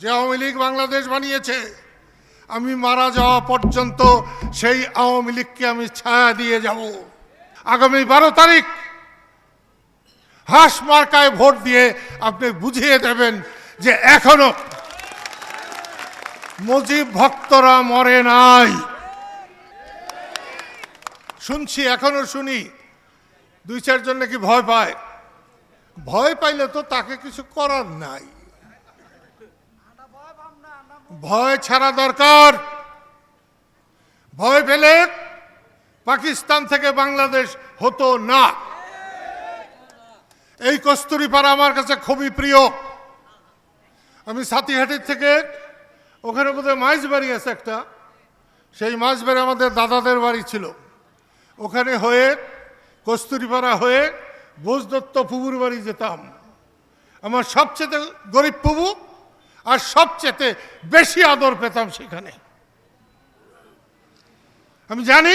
যে আওয়ামী লীগ বাংলাদেশ বানিয়েছে, আমি মারা যাওয়া পর্যন্ত সেই আওয়ামী লীগকে আমি ছায়া দিয়ে যাব। আগামী বারো তারিখ হাঁস মার্কায় ভোট দিয়ে আপনি বুঝিয়ে দেবেন যে এখনও মুজিব ভক্তরা মরে নাই। শুনছি, এখনও শুনি। দুই চারজন নাকি ভয় পায়। ভয় পাইলে তো তাকে কিছু করার নাই। ভয় ছাড়া দরকার। ভয় পেলে পাকিস্তান থেকে বাংলাদেশ হতো না। এই কস্তুরিপাড়া আমার কাছে খুবই প্রিয়। আমি সাতিহাটির থেকে, ওখানে বোধহয় মাছ বাড়ি আছে একটা। সেই মাছ বাড়ি আমাদের দাদাদের বাড়ি ছিল। ওখানে হয়ে, কস্তুরিপাড়া হয়ে বোসদত্ত পুবুর বাড়ি যেতাম। আমার সবচেয়ে গরিব পুবু আর সবচেয়ে বেশি আদর পেতাম সেখানে। আমি জানি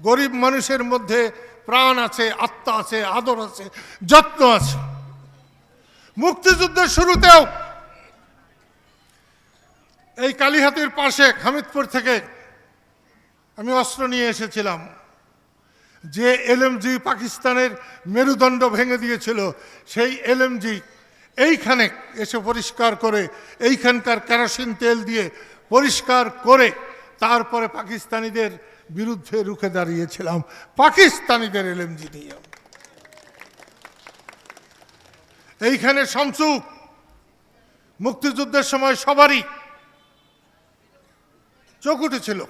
গরিব মানুষের মধ্যে প্রাণ আছে, আত্মা আছে, আদর আছে, যত্ন আছে। মুক্তিযুদ্ধের শুরুতেও এই কালীহাতির পাশে হামিদপুর থেকে আমি অস্ত্র নিয়ে এসেছিলাম। যে এলএমজি পাকিস্তানের মেরুদণ্ড ভেঙে দিয়েছিল, সেই এলএমজি এইখানে এসে পরিষ্কার করে, এইখানকার কেরোসিন তেল দিয়ে পরিষ্কার করে তারপরে পাকিস্তানিদের বিরুদ্ধে রুখে দাঁড়িয়েছিলাম। পাকিস্তানিদের এলএমজি নিয়ে এইখানে শামসু মুক্তিযুদ্ধের সময় সবারই চোখ উঠেছিল।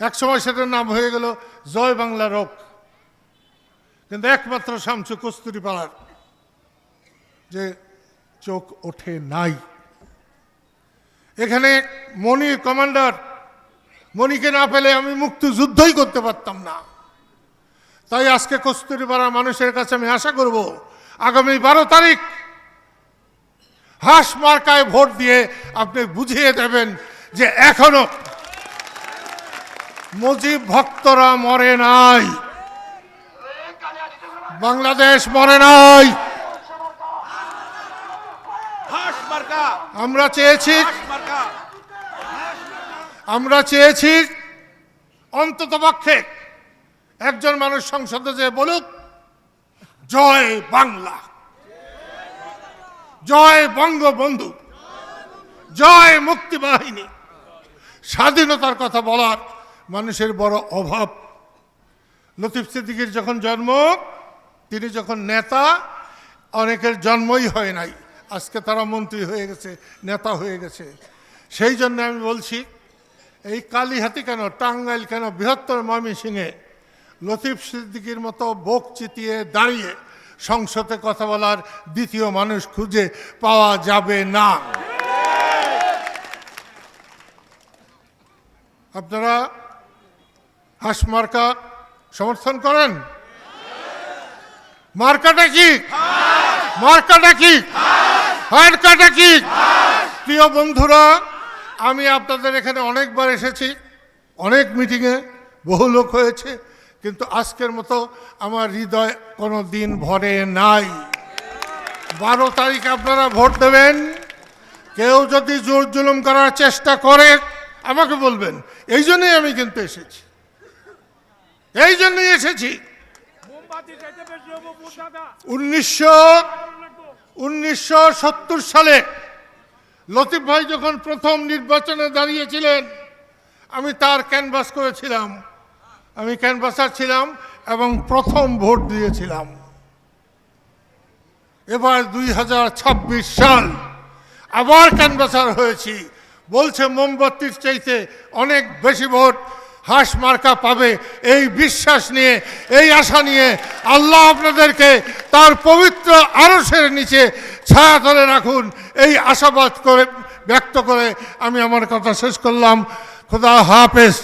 এক সময় সেটার নাম হয়ে গেল জয় বাংলা রোগ। কিন্তু একমাত্র শামসু কস্তুরি পাড়ার যে চোখ ওঠে নাই। এখানে মনির কমান্ডার, মনিকে না পেলে আমি মুক্তিযুদ্ধই করতে পারতাম না। তাই আজকে কস্তুরিপাড়ার মানুষের কাছে আমি আশা করব, আগামী বারো তারিখ হাঁস মার্কায় ভোট দিয়ে আপনি বুঝিয়ে দেবেন যে এখনও মুজিব ভক্তরা মরে নাই, বাংলাদেশ মরে নাই হাঁস মার্কা আমরা চেয়েছি আমরা চেয়েছি অন্তত পক্ষে একজন মানুষ সংসদে যে বলুক, জয় বাংলা। জয় বঙ্গবন্ধু। জয় মুক্তি বাহিনী। স্বাধীনতার কথা বলার মানুষের বড় অভাব। লতিফ সিদ্দিকির যখন জন্ম, তিনি যখন নেতা, অনেকের জন্মই হয় নাই। আজকে তারা মন্ত্রী হয়ে গেছে, নেতা হয়ে গেছে। সেই জন্য আমি বলছি, এই কালীহাতি কেন, টাঙ্গাইল কেন, বৃহত্তর ময়মনসিংহে লতিফ সিদ্দিকির মতো বোক চিতিয়ে দাঁড়িয়ে সংসদে কথা বলার দ্বিতীয় মানুষ খুঁজে পাওয়া যাবে না। আপনারা হাঁস মার্কা সমর্থন করেন? মার্কাটা কি? মার্কাটা কি? মার্কাটা কি প্রিয় বন্ধুরা, আমি আপনাদের এখানে অনেকবার এসেছি, অনেক মিটিংয়ে বহু লোক হয়েছে, কিন্তু আজকের মতো আমার হৃদয় কোনো দিন ভরে নাই। বারো তারিখ আপনারা ভোট দেবেন। কেউ যদি জোর জুলুম করার চেষ্টা করে, আমাকে বলবেন। এই জন্যই আমি কিন্তু এসেছি। এই জন্যই এসেছি। উনিশশো উনিশশো সত্তর সালে লতিফ ভাই যখন প্রথম নির্বাচনে দাঁড়িয়েছিলেন, আমি তার ক্যানভাস করেছিলাম। আমি ক্যানভাসার ছিলাম এবং প্রথম ভোট দিয়েছিলাম। এবার দুই হাজার ছাব্বিশ সাল আবার ক্যানভাসার হয়েছি। বলছে মোমবাতির চাইতে অনেক বেশি ভোট হাঁস মার্কা পাবে। এই বিশ্বাস নিয়ে, এই আশা নিয়ে আল্লাহ আপনাদেরকে তার পবিত্র আরসের নিচে ছায়া তলে রাখুন। এই আশাবাদ করে, ব্যক্ত করে আমি আমার কথা শেষ করলাম। খোদা হাফেজ।